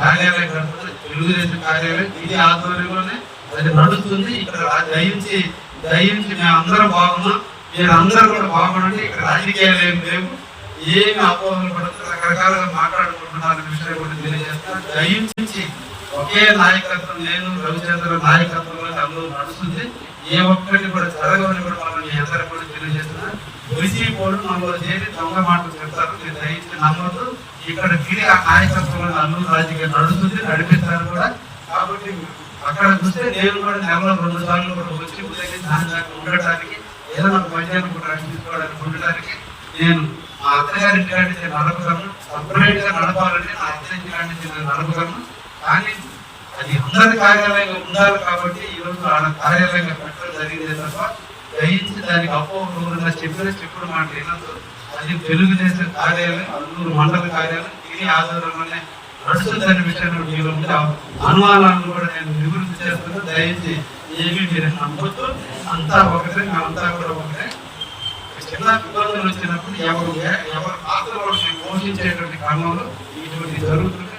కార్యాలయం తెలుగుదేశం కార్యాలయం ఇది ఆధ్వర్యంలోనే అది నడుస్తుంది. ఇక్కడ దయించి దయించి మేము అందరం బాగున్నాం. మీరు అందరూ కూడా బాగుండండి. ఇక్కడ రాజకీయాలు ఏం లేవు. ఏమి అపోహలు పడుతుంది రకరకాలుగా మాట్లాడుకుంటున్నారు విషయం కూడా తెలియజేస్తున్నారు. దయించి ఒకే నాయకత్వం నేను రవిచంద్ర నాయకత్వంలో అందరూ నడుస్తుంది. ఏ ఒక్కటి కూడా జరగవని కూడా మనం మీ అందరూ కూడా తెలియజేస్తున్నారు. వైసీపీ మనలో చేరి దొంగ మాటలు చెప్తారు. మీరు దయించి నమ్మద్దు. ఇక్కడ గిరి ఆ నాయకత్వంలో రాజకీయ నడుస్తుంది నడిపిస్తారు కూడా. కాబట్టి అక్కడ చూస్తే నేను కూడా నెలలో రెండు సార్లు కూడా వచ్చి ఉదయం దాని దాకా ఉండటానికి ఏదైనా వైద్యాన్ని కూడా తీసుకోవడానికి ఉండటానికి నేను మా అత్తగారి ఇంటి నుంచి నేను నడపగలను. సపరేట్గా నడపాలంటే నా అత్తగారి ఇంటి కాడి నేను నడపగలను. కానీ అది అందరి కార్యాలయంగా ఉండాలి కాబట్టి ఈ రోజు ఆడ కార్యాలయంగా పెట్టడం జరిగింది తప్ప దయించి దానికి అపోహ చెప్పిన చెప్పుడు మాట వినద్దు అది తెలుగుదేశం కార్యాలయం అల్లూరు మండల కార్యాలయం ఇది ఆధారంలోనే నడుస్తుందని విషయంలో మీరు అనుమానాలను కూడా నేను నివృత్తి చేస్తున్నా దయచేసి ఏమి మీరు నమ్మొద్దు. అంతా ఒకటే మేమంతా కూడా ఒకటే. చిన్న ఇబ్బందులు వచ్చినప్పుడు ఎవరు ఎవరు పాత్ర వాళ్ళు పోషించేటువంటి క్రమంలో ఇటువంటి జరుగుతుంది